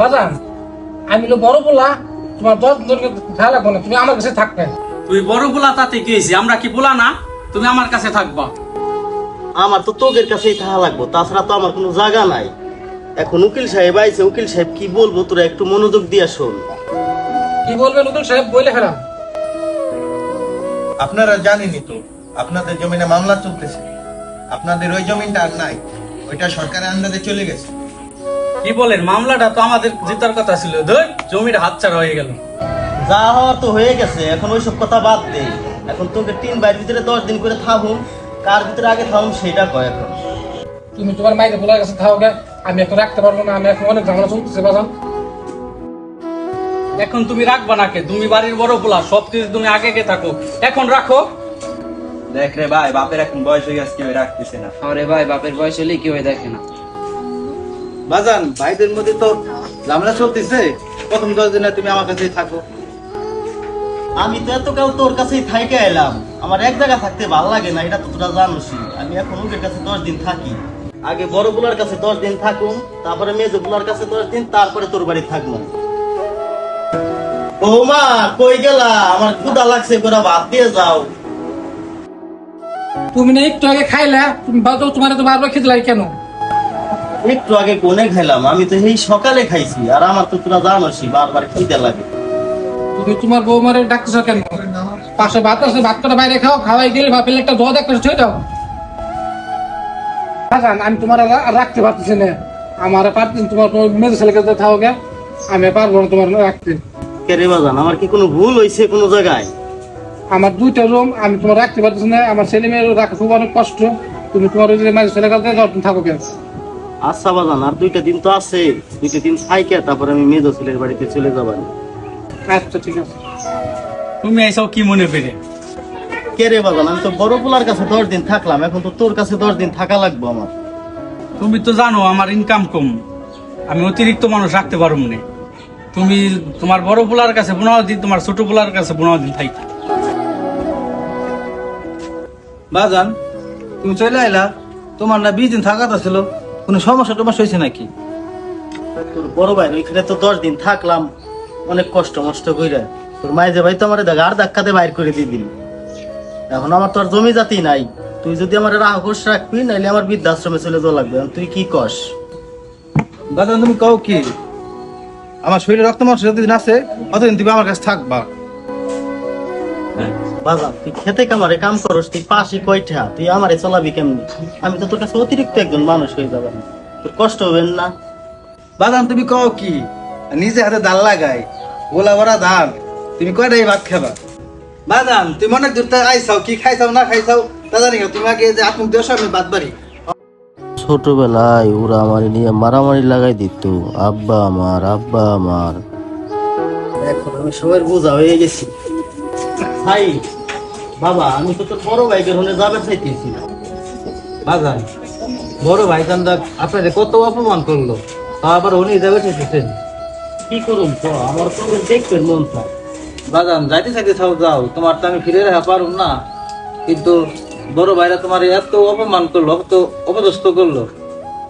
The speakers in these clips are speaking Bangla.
বাজান আমি হলো বড় বলা তোমার দশ জনকে খেয়াল রাখব না তুমি আমার কাছে থাকবে। তুই বড় বুলা তাতে কি হয়েছে? আমরা কি বুলা না? তুমি আমার কাছে থাকবা। আমার তো তোদের কাছেই থাকা লাগবো তাছাড়া তো আমার কোনো জায়গা নাই। এখন উকিল সাহেব আইছে উকিল সাহেব কি বলব তোরা একটু মনোযোগ দিয়া শোন। কি বলবেন উকিল সাহেব বলে ফেলাম আপনারা জানেনই তো আপনাদের জমিনে মামলা চলতেছে। আপনাদের ওই জমিনটা আর নাই ওইটা সরকারের আন্দাজে চলে গেছে। কি বলেন? মামলাটা তো আমাদের জেতার কথা ছিল। ধর জমির হাতছাড়া হয়ে গেল। যা হওয়ার তো হয়ে গেছে এখন ওইসব কথা বাদ দে এখন তোকে তিন বাইর ভিতরে দশ দিন করে থাকুন কার ভিতরে আগে থাকুন সেটা কয় এখন। তুমি তোমার মাইকে বলার কাছে থাকবে আমি এখন রাখতে পারব না আমি এখন অনেক ঝামেলা চলতেছে বাজান। এখন তুমি রাখবা নাকে? তুমি বাড়ির বড় পোলা সব কিছু তুমি আগে গে থাকো। এখন রাখো। দেখ রে ভাই বাপের এখন বয়স হয়ে গেছে কেউ রাখতেছে না। আরে ভাই বাপের বয়স হলে কেউ দেখে না। বাজান ভাইদের মধ্যে তো ঝামেলা চলতেছে। প্রথম দশ দিনে তুমি আমার কাছেই থাকো। আমি তো এতকাল তোর কাছেই থাইকে এলাম। আমার এক জায়গা থাকতে ভালো লাগে না এটা তো তোরা জানোসই। আমি এখন ওদের কাছে দশ দিন থাকি। আগে বড় বুলার কাছে দশ দিন থাকুন তারপরে মেজো বুলার কাছে দশ দিন তারপরে তোর বাড়ি থাকব বৌমা কই গেলা? আমার ক্ষুদা লাগছে করে ভাত দিয়ে যাও। তুমি না একটু আগে খাইলে তুমি বাজাও তোমার তো বারবার খেতে লাগে কেন? একটু আগে কোনে খাইলাম আমি তো এই সকালে খাইছি আর আমার তো তোরা জানোসই বারবার খিদে লাগে। তুমি তোমার বৌমারে ডাকতেছো কেন? পাশে ভাত আছে ভাত করে বাইরে খাও খাওয়াই দিলে বা একটা ধোয়া দেখতে ছুঁয়ে দাও। বাজান আমি তোমার রাখতে পারতেছি না। আমার পারতেন তোমার মেজে ছেলেকে থাকোগে আমি পারব না তোমার রাখতে। কেরে বাজান আমার কি কোনো ভুল হয়েছে কোনো জায়গায়? আমার দুইটা রুম আমি তোমার রাখতে পারতেছি না আমার ছেলে মেয়ের রাখা খুব অনেক কষ্ট। তুমি তোমার ওই যে মাঝে ছেলে কাছে থাকো কেন আচ্ছা বাজান আর দুইটা দিন তো আছে। দুইটা দিন থাইকে তারপরে আমি মেজো ছেলের বাড়িতে চলে যাবানি আচ্ছা ঠিক আছে। তুমি এইসব কি মনে পেরে কে রে বাজান আমি তো বড় পোলার কাছে দশ দিন থাকলাম এখন তো তোর কাছে দশ দিন থাকা লাগবে আমার। তুমি তো জানো আমার ইনকাম কম। আমি অতিরিক্ত মানুষ রাখতে পারব না। তুমি তোমার বড় পোলার কাছে পনেরো দিন তোমার ছোট পোলার কাছে পনেরো দিন থাকি বাজান তুমি চলে আইলা। তোমার না বিশ দিন থাকা তো ছিল কোনো সমস্যা টমস্যা হয়েছে নাকি? তোর বড় ভাই ওইখানে তো দশ দিন থাকলাম অনেক কষ্ট মষ্ট কইরা। তোর মায়ের ভাই তো আমার দেখ আর ধাক্কাতে বাইর করে দিয়ে দিলি এখন আমার তো আর জমি জাতি নাই। তুই যদি আমার রাহকোষ রাখবি নাইলে আমার বৃদ্ধাশ্রমে চলে যাওয়া লাগবে। এখন তুই কি কস? দাদা তুমি কও কি? আমার শরীরে রক্ত মাংস যতদিন আছে অতদিন তুমি আমার কাছে থাকবা। বাবা তুই খেতে কামারে কাম করস তুই পাশে কয়টা তুই আমারে চলাবি কেমনি? আমি তো তোর কাছে অতিরিক্ত একজন মানুষ হয়ে যাবে। তোর কষ্ট হবে না। বাজান তুমি কও কি? নিজে হাতে দাল লাগাই গোলা ভরা ধান তুমি কয়টাই ভাত খাবা? বাজান তুমি অনেক দূর থেকে আইসাও কি খাইছাও না খাইছাও তা জানি না তুমি আগে যে আত্মক দেশ আমি বাদ বাড়ি। ছোটবেলায় ওরা আমার নিয়ে মারামারি লাগাই দিত। আব্বা আমার আব্বা আমার। এখন আমি সবার বোঝা হয়ে গেছি। ভাই বাবা আমি তো তোর বড় ভাইকে হলে যাবে চাইতেছি বাজান বড় ভাই চান্দা আপনাদের কত অপমান করল তা আবার উনি যাবে চেয়েছেন কি করুন তো? আমার তো দেখবেন মন চায়। বাজান যাইতে চাইতে চাও যাও। তোমার তো আমি ফিরে রাখা পারুম না। কিন্তু বড় ভাইরা তোমার এত অপমান করল এত অপদস্থ করল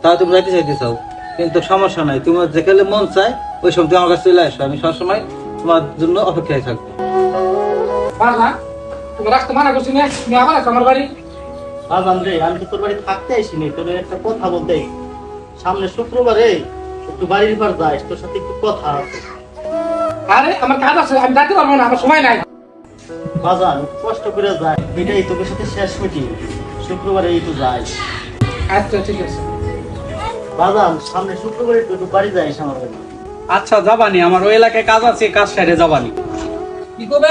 তা তুমি যাইতে চাইতে চাও। কিন্তু সমস্যা নাই তোমার যেখানে মন চায় ওই সময় তুমি আমার কাছে চলে আসো। আমি সবসময় তোমার জন্য অপেক্ষায় থাকব। বাজা তুমি রাখতে মানা করছি না তুমি আবার আসো আমার বাড়ি। বাজান রে আমি তো তোর বাড়ি থাকতে আসিনি তোর একটা কথা বলতে সামনে শুক্রবারে একটু বাড়ির পর যাস তোর সাথে একটু কথা আছে। আরে আমার কাজ আছে আমি যাইতে পারব না আমার সময় নাই। বাজান কষ্ট করে যায় এটাই তোর সাথে শেষ মিটিং শুক্রবারে এই তো যাই। আচ্ছা ঠিক আছে। বাজান সামনে শুক্রবারে একটু একটু বাড়ি যাইস আমার বাড়ি। আচ্ছা যাবানি আমার ওই এলাকায় কাজ আছে কাজ সাইডে যাবানি। কি করবে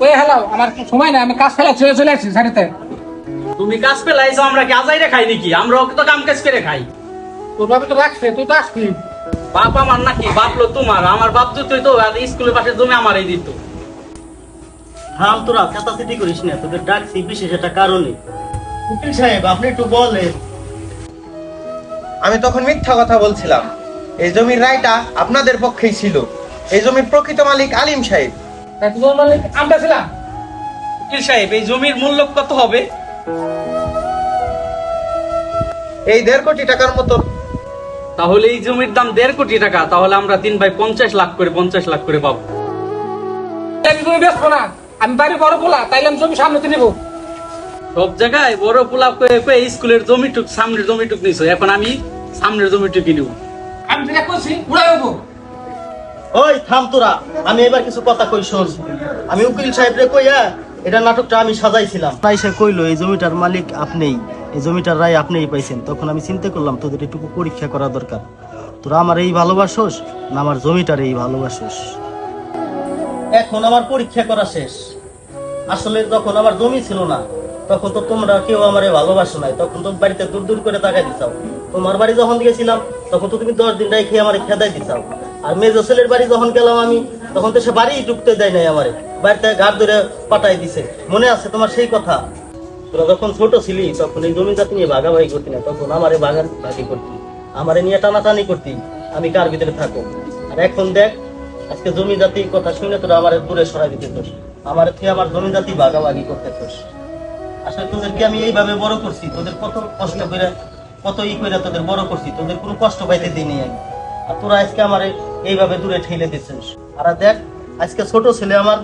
কয়ে হেলাও আমার সময় নাই আমি কাজ ফেলা চলে চলে আসছি সারিতে। তুমি কাজ পেলাইছো আমরা কি আজাইরে খাই নাকি? আমরা তো কাম কাজ করে খাই। তোর বাবা তো রাখছে তুই তো আসবি। বাপ আমার নাকি বাপলো তোমার। আমার বাপ তুই তো স্কুলের পাশে জমি আমারই দিত। থাম তোরা ক্যাপাসিটি করিস না তোদের ডাকছি বিশেষ একটা কারণে। উকিল সাহেব আপনি একটু বলেন। আমি তখন মিথ্যা কথা বলছিলাম। এই জমির রায়টা আপনাদের পক্ষেই ছিল। এই জমির প্রকৃত মালিক আলিম সাহেব। আমরা ছিলাম। উকিল সাহেব এই জমির মূল্য কত হবে? এই দেড় কোটি টাকার মতো। তাহলে এই জমির দাম দেড় কোটি টাকা তাহলে আমরা তিন ভাই পঞ্চাশ লাখ করে পঞ্চাশ লাখ করে পাবো। আমি তুমি বেসবো না। আমি বাড়ি বড় পোলা তাইলে আমি জমি সামনে নেব সব জায়গায় বড় পোলা কয়ে কয়ে স্কুলের জমিটুক সামনের জমিটুক নিছো। এখন আমি সামনের জমিটুক কিনব আমি যেটা করছি উড়াই হব ওই থাম তোরা। আমি এবার কিছু কথা কই শোন। আমি উকিল সাহেবরে কইয়া এটা নাটকটা আমি সাজাইছিলাম। তাই সে কইলো এই জমিটার মালিক আপনিই। এই জমিটার রায় আপনিই পাইছেন। তখন আমি চিন্তা করলাম তোদের একটু পরীক্ষা করা দরকার। তোরা আমার এই ভালোবাসোস না আমার জমিটার এই ভালোবাসোস? এখন আমার পরীক্ষা করা শেষ। আসলে যখন আমার জমি ছিল না তখন তো তোমরা কেউ আমারে ভালোবাসো নাই। তখন তো বাড়িতে দূর দূর করে তাকাই দিছাও। তোমার বাড়ি যখন গেছিলাম তখন তো তুমি দশ দিন রেখে আমার খেদাই দিছাও। আর মেজো ছেলের বাড়ি যখন গেলাম আমি, তখন তো সে বাড়ি ঢুকতে দেয় নাই আমারে। বাড়িতে ঘাট ধরে পাঠাই দিছে। মনে আছে তোমার সেই কথা? তোরা যখন ছোট ছিলি, তখন এই জমি জাতি নিয়ে ভাগাভাগি করতি না, তখন আমারে বাগান ভাগি করতি। আমারে নিয়ে টানাটানি করতি, আমি কার ভিতরে থাকো আর এখন দেখ, আজকে জমি জাতির কথা শুনে তোরা আমার দূরে সরাই দিতে তোস আমার তুই আমার জমি জাতি ভাগাভাগি করতে তোস আসলে তোদেরকে আমি এইভাবে বড় করছি। তোদের কত কষ্ট করে, কত ই করে তোদের বড় করছি। তোদের কোনো কষ্ট পাইতে দিইনি আমি। আর তোরা আজকে আমার এইভাবে দূরে ঠেলে দিচ্ছিস আর দেখ আজকে ছোট ছেলে আমার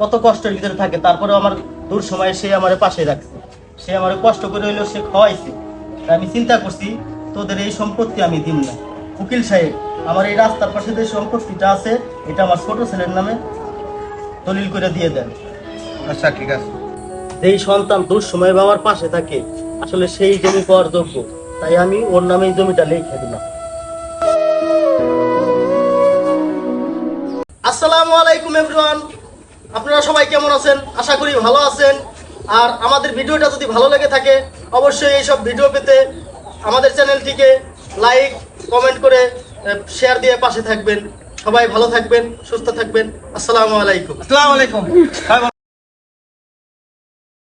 কত কষ্টের ভিতরে থাকে তারপরে আমার দূর সময়ে সে আমার পাশে রাখছে। সে আমার কষ্ট করে হইলেও সে খাওয়াইছে। আমি চিন্তা করছি তোদের এই সম্পত্তি আমি দিব না। উকিল সাহেব আমার এই রাস্তার পাশে যে সম্পত্তিটা আছে এটা আমার ছোট ছেলের নামে দলিল করে দিয়ে দেন। আচ্ছা ঠিক আছে। যেই সন্তান দুঃসময় বাবার পাশে থাকে আসলে সেই জমি পাওয়ার যোগ্য। তাই আমি ওর নামে জমিটা লিখে দিলাম। আসসালামু আলাইকুম এভরিওয়ান আপনারা সবাই কেমন আছেন? আশা করি ভালো আছেন। আর আমাদের ভিডিওটা যদি ভালো লেগে থাকে, অবশ্যই এইসব ভিডিও পেতে আমাদের চ্যানেলটিকে লাইক, কমেন্ট করে শেয়ার দিয়ে পাশে থাকবেন। সবাই ভালো থাকবেন, সুস্থ থাকবেন। আসসালামু আলাইকুম। আসসালামু আলাইকুম।